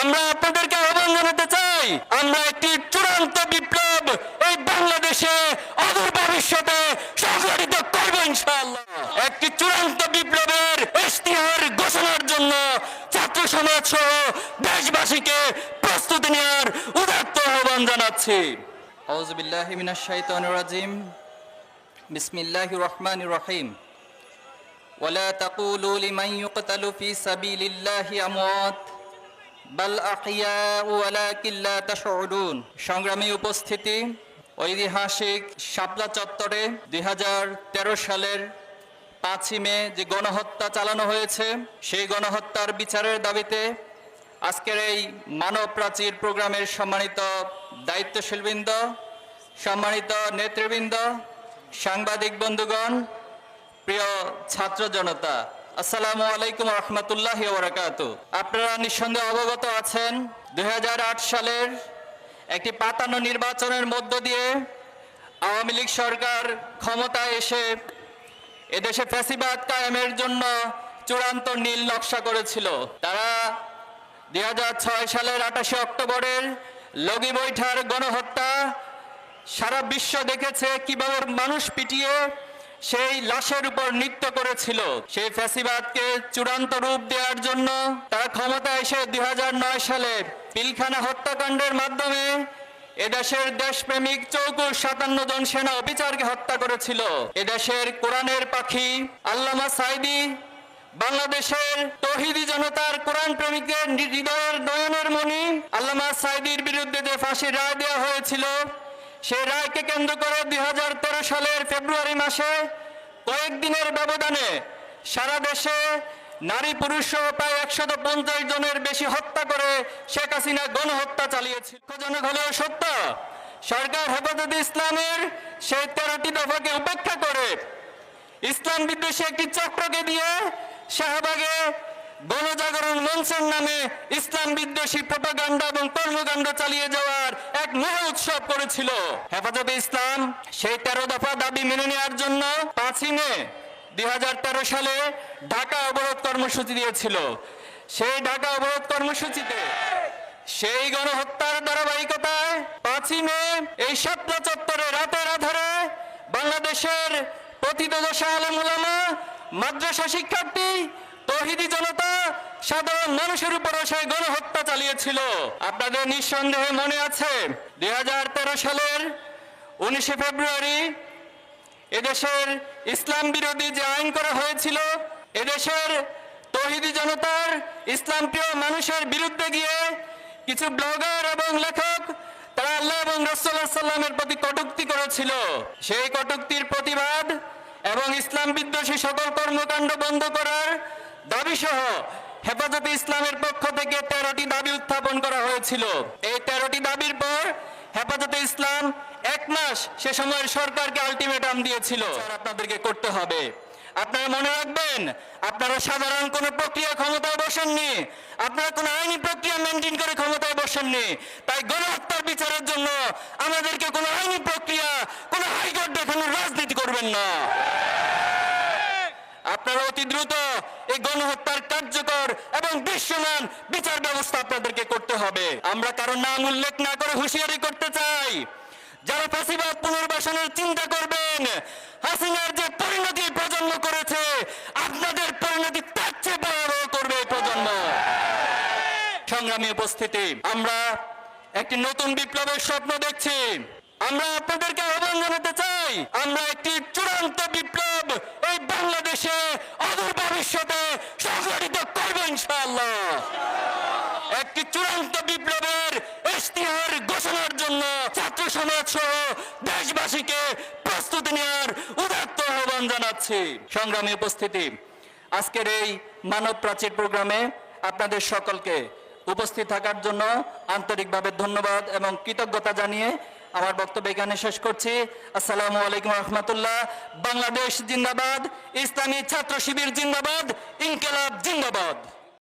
আমরা আপনাদেরকে আহ্বান জানাতে চাই আমরা একটি চূড়ান্ত বিপ্লব এই বাংলাদেশে অদূর ভবিষ্যতে সংগঠিত করব ইনশাআল্লাহ একটি চূড়ান্ত বিপ্লবের ইশতিহার ঘোষণার জন্য ছাত্র সমাজ সহ দেশবাসীকে প্রস্তুতি নেওয়ার উদাত্ত আহ্বান জানাচ্ছি أعوذ بالله من الشيطان الرجيم بسم الله الرحمن الرحيم ولا تقولوا لمن يقتل في سبيل الله أموات সংগ্রামী উপস্থিতি, ঐতিহাসিক শাপলা চত্বরে দুই হাজার তেরো সালের পাঁচই মে যে গণহত্যা চালানো হয়েছে, সেই গণহত্যার বিচারের দাবিতে আজকের এই মানব প্রাচীর প্রোগ্রামের সম্মানিত দায়িত্বশীলবৃন্দ, সম্মানিত নেতৃবৃন্দ, সাংবাদিক বন্ধুগণ, প্রিয় ছাত্র জনতা আসসালামু আলাইকুম রহমতুল্লাহ ওবরাকাতু আপনারা নিঃসন্দেহে অবগত আছেন দু হাজার আট সালের একটি পাতানো নির্বাচনের মধ্য দিয়ে আওয়ামী লীগ সরকার ক্ষমতায় এসে এদেশে ফ্যাসিবাদ কায়েমের জন্য চূড়ান্ত নীল নকশা করেছিল। তারা দুই হাজার ছয় সালের আঠাশে অক্টোবরের লগি বৈঠার গণহত্যা সারা বিশ্ব দেখেছে, কীভাবে মানুষ পিটিয়ে সেই লাশের উপর নৃত্য করেছিল। সেই ফ্যাসিবাদকে চূড়ান্ত রূপ দেওয়ার জন্য তারা ক্ষমতা এসে দুই সালে পিলখানা হত্যাকাণ্ডের মাধ্যমে এদেশের দেশপ্রেমিক চৌকুশ সাতান্ন জন সেনা অফিসারকে হত্যা করেছিল। এদেশের কোরআনের পাখি আল্লামা সাইদি বাংলাদেশের তহিদি জনতার কোরআন প্রেমিকের হৃদয়ের নয়নের মণি আল্লামা সাইদির বিরুদ্ধে যে ফাঁসির রায় দেওয়া হয়েছিল সেই রায়কে কেন্দ্র করে দুই হাজার তেরো সালের ফেব্রুয়ারি মাসে কয়েকদিনের ব্যবধানে সারা দেশে নারী পুরুষ প্রায় একশত পঞ্চাশ জনের বেশি হত্যা করে শেখ হাসিনা গণহত্যা চালিয়েছিল দুঃখজনক হলেও সত্য, সরকার হেফাজতে ইসলামের সেই তেরোটি দফাকে উপেক্ষা করে ইসলাম বিদ্বেষী একটি চক্রকে দিয়ে শাহবাগে গণজাগরণ মঞ্চের নামে ইসলাম বিদ্বেষী প্রপাগান্ডা এবং কর্মকাণ্ড চালিয়ে যাওয়ার এক মহা উৎসব করেছিল। হেফাজতে ইসলাম সেই তেরো দফা দাবি মেনে নেওয়ার জন্য পাঁচই মে দুই হাজার তেরো সালে ঢাকা অবরোধ কর্মসূচি দিয়েছিল। সেই ঢাকা অবরোধ কর্মসূচিতে সেই গণহত্যার ধারাবাহিকতায় পাঁচই মে এই স্বপ্ন চত্বরে রাতের আধারে বাংলাদেশের প্রতিদশা আলম উলামা, মাদ্রাসা শিক্ষার্থী তহিদি জনতা সাধারণ মানুষের উপরে সেই গণহত্যা চালিয়েছিল। আপনাদের নিঃসন্দেহে মনে আছে, দুই সালের উনিশে ফেব্রুয়ারি এদেশের ইসলাম বিরোধী যে আইন করা হয়েছিল, এদেশের তহিদি জনতার ইসলাম প্রিয় মানুষের বিরুদ্ধে গিয়ে কিছু ব্লগার এবং লেখক তারা আল্লাহ এবং রসুল্লাহ সাল্লামের প্রতি কটুক্তি করেছিল। সেই কটুক্তির প্রতিবাদ এবং ইসলাম বিদ্বেষী সকল কর্মকাণ্ড বন্ধ করার দাবি সহ হেফাজতে ইসলামের পক্ষ থেকে তেরোটি দাবি উত্থাপন করা হয়েছিল। এই তেরোটি দাবির পর হেফাজতে ইসলাম এক মাস সে সময়ের সরকারকে আলটিমেটাম দিয়েছিল। আপনাদেরকে করতে হবে। আপনারা মনে রাখবেন, আপনারা সাধারণ কোন প্রক্রিয়া ক্ষমতায় বসেননি। আপনারা কোন আইনি প্রক্রিয়া মেনটেন করে ক্ষমতায় বসেননি। তাই গণহত্যার বিচারের জন্য আমাদেরকে কোন আইনি প্রক্রিয়া, কোন হাইকোর্ট দেখানোর রাজনীতি করবেন না। আপনারা অতি দ্রুত এই গণহত্যার কার্যকর এবং দৃশ্যমান বিচার ব্যবস্থা আপনাদেরকে করতে হবে। আমরা কারও নাম উল্লেখ না করে হুঁশিয়ারি করতে চাই। যারা ফাঁসিবাদ পুনর্বাসনের চিন্তা করবেন, হাসিনার যে পরিণতি প্রজন্ম করেছে, আপনাদের পরিণতি তার চেয়ে ভয়াবহ করবে এই প্রজন্ম। সংগ্রামী উপস্থিতি, আমরা একটি নতুন বিপ্লবের স্বপ্ন দেখছি। আমরা আপনাদেরকে আহ্বান জানাতে চাই, আমরা একটি চূড়ান্ত বিপ্লব এই বাংলাদেশে অদূর ভবিষ্যতে সংগঠিত করব ইনশাআল্লাহ একটি চূড়ান্ত বিপ্লবের ইশতিহার ঘোষণার জন্য ছাত্র সমাজ সহ দেশবাসীকে প্রস্তুতি নেওয়ার উদাত্ত আহ্বান জানাচ্ছি। সংগ্রামী উপস্থিতি, আজকের এই মানব প্রাচীর প্রোগ্রামে আপনাদের সকলকে উপস্থিত থাকার জন্য আন্তরিকভাবে ধন্যবাদ এবং কৃতজ্ঞতা জানিয়ে আমার বক্তব্য এখানে শেষ করছি। আসসালামু আলাইকুম রহমতুল্লাহ। বাংলাদেশ জিন্দাবাদ, ইসলামী ছাত্র শিবির জিন্দাবাদ, ইনকেলাব জিন্দাবাদ।